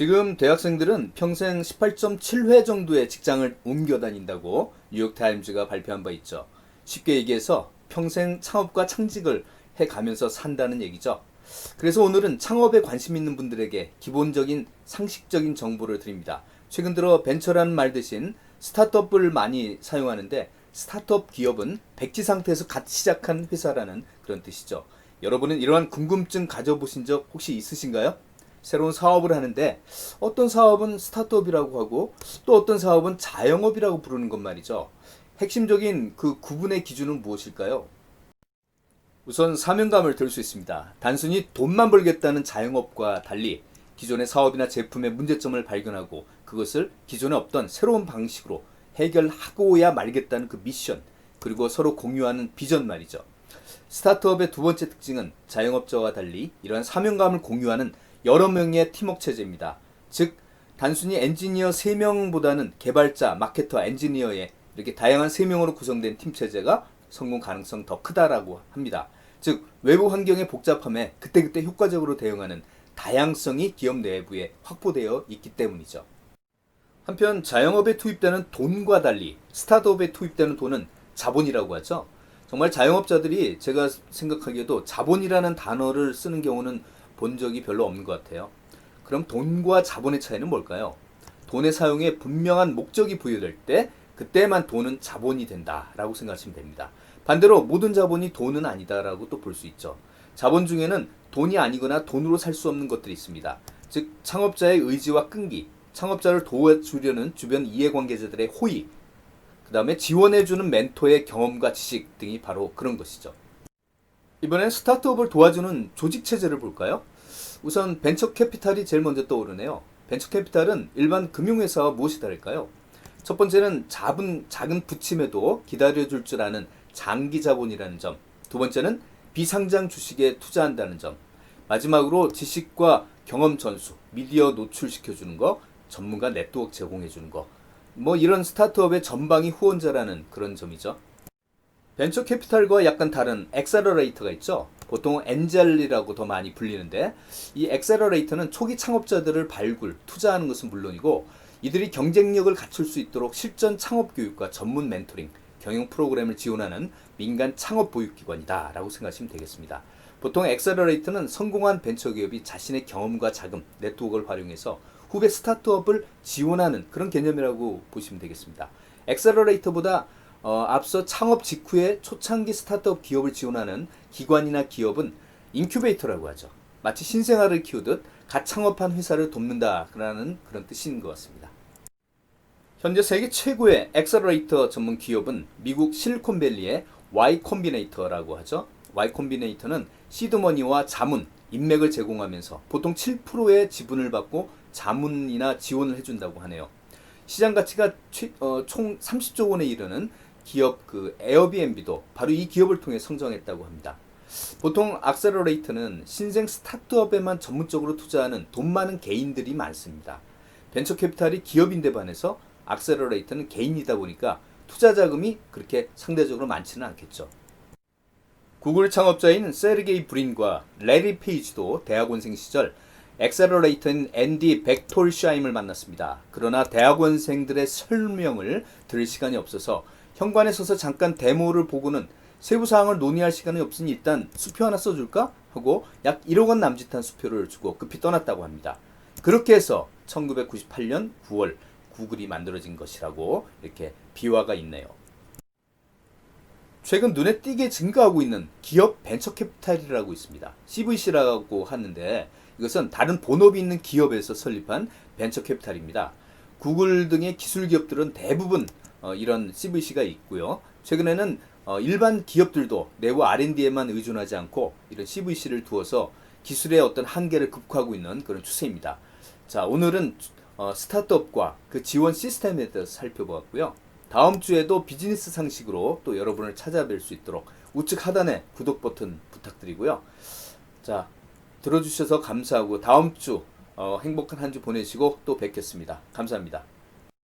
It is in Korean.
지금 대학생들은 평생 18.7회 정도의 직장을 옮겨 다닌다고 뉴욕타임즈가 발표한 바 있죠. 쉽게 얘기해서 평생 창업과 창직을 해 가면서 산다는 얘기죠. 그래서 오늘은 창업에 관심 있는 분들에게 기본적인 상식적인 정보를 드립니다. 최근 들어 벤처라는 말 대신 스타트업을 많이 사용하는데 스타트업 기업은 백지 상태에서 갓 시작한 회사라는 그런 뜻이죠. 여러분은 이러한 궁금증 가져보신 적 혹시 있으신가요? 새로운 사업을 하는데 어떤 사업은 스타트업이라고 하고 또 어떤 사업은 자영업이라고 부르는 것 말이죠. 핵심적인 그 구분의 기준은 무엇일까요? 우선 사명감을 들 수 있습니다. 단순히 돈만 벌겠다는 자영업과 달리 기존의 사업이나 제품의 문제점을 발견하고 그것을 기존에 없던 새로운 방식으로 해결하고야 말겠다는 그 미션 그리고 서로 공유하는 비전 말이죠. 스타트업의 두 번째 특징은 자영업자와 달리 이러한 사명감을 공유하는 여러 명의 팀워크 체제입니다. 즉 단순히 엔지니어 3명보다는 개발자, 마케터, 엔지니어의 이렇게 다양한 3명으로 구성된 팀 체제가 성공 가능성 더 크다라고 합니다. 즉 외부 환경의 복잡함에 그때그때 효과적으로 대응하는 다양성이 기업 내부에 확보되어 있기 때문이죠. 한편 자영업에 투입되는 돈과 달리 스타트업에 투입되는 돈은 자본이라고 하죠. 정말 자영업자들이 제가 생각하기에도 자본이라는 단어를 쓰는 경우는 본 적이 별로 없는 것 같아요. 그럼 돈과 자본의 차이는 뭘까요? 돈의 사용에 분명한 목적이 부여될 때 그때만 돈은 자본이 된다라고 생각하시면 됩니다. 반대로 모든 자본이 돈은 아니다라고 또 볼 수 있죠. 자본 중에는 돈이 아니거나 돈으로 살 수 없는 것들이 있습니다. 즉 창업자의 의지와 끈기, 창업자를 도와주려는 주변 이해관계자들의 호의, 그 다음에 지원해주는 멘토의 경험과 지식 등이 바로 그런 것이죠. 이번엔 스타트업을 도와주는 조직 체제를 볼까요? 우선 벤처 캐피탈이 제일 먼저 떠오르네요. 벤처 캐피탈은 일반 금융회사와 무엇이 다를까요? 첫 번째는 작은, 작은 부침에도 기다려줄 줄 아는 장기 자본이라는 점. 두 번째는 비상장 주식에 투자한다는 점. 마지막으로 지식과 경험 전수, 미디어 노출시켜주는 거, 전문가 네트워크 제공해주는 거. 뭐 이런 스타트업의 전방위 후원자라는 그런 점이죠. 벤처 캐피탈과 약간 다른 엑셀러레이터가 있죠. 보통 엔젤이라고 더 많이 불리는데 이 엑셀러레이터는 초기 창업자들을 발굴, 투자하는 것은 물론이고 이들이 경쟁력을 갖출 수 있도록 실전 창업 교육과 전문 멘토링, 경영 프로그램을 지원하는 민간 창업 보육기관이다 라고 생각하시면 되겠습니다. 보통 엑셀러레이터는 성공한 벤처 기업이 자신의 경험과 자금, 네트워크를 활용해서 후배 스타트업을 지원하는 그런 개념이라고 보시면 되겠습니다. 엑셀러레이터보다 어, 앞서 창업 직후에 초창기 스타트업 기업을 지원하는 기관이나 기업은 인큐베이터라고 하죠. 마치 신생아를 키우듯 갓 창업한 회사를 돕는다라는 그런 뜻인 것 같습니다. 현재 세계 최고의 엑셀러레이터 전문 기업은 미국 실리콘밸리의 Y 콤비네이터라고 하죠. Y 콤비네이터는 시드머니와 자문, 인맥을 제공하면서 보통 7%의 지분을 받고 자문이나 지원을 해준다고 하네요. 시장 가치가 최- 어, 총 30조 원에 이르는 기업 그 에어비앤비도 바로 이 기업을 통해 성장했다고 합니다. 보통 악셀러레이터는 신생 스타트업에만 전문적으로 투자하는 돈 많은 개인들이 많습니다. 벤처 캐피탈이 기업인데 반해서 악셀러레이터는 개인이다 보니까 투자 자금이 그렇게 상대적으로 많지는 않겠죠. 구글 창업자인 세르게이 브린과 레리 페이지도 대학원생 시절 엑셀러레이터인 앤디 벡톨샤임을 만났습니다. 그러나 대학원생들의 설명을 들을 시간이 없어서 현관에 서서 잠깐 데모를 보고는 세부 사항을 논의할 시간이 없으니 일단 수표 하나 써줄까 하고 약 1억 원 남짓한 수표를 주고 급히 떠났다고 합니다. 그렇게 해서 1998년 9월 구글이 만들어진 것이라고 이렇게 비화가 있네요. 최근 눈에 띄게 증가하고 있는 기업 벤처 캐피탈이라고 있습니다. CVC라고 하는데 이것은 다른 본업이 있는 기업에서 설립한 벤처 캐피탈입니다. 구글 등의 기술 기업들은 대부분 어, 이런 CVC가 있고요. 최근에는 어, 일반 기업들도 내부 R&D에만 의존하지 않고 이런 CVC를 두어서 기술의 어떤 한계를 극복하고 있는 그런 추세입니다. 자, 오늘은 어, 스타트업과 그 지원 시스템에 대해서 살펴보았고요. 다음 주에도 비즈니스 상식으로 또 여러분을 찾아뵐 수 있도록 우측 하단에 구독 버튼 부탁드리고요. 자, 들어주셔서 감사하고 다음 주 어, 행복한 한 주 보내시고 또 뵙겠습니다. 감사합니다.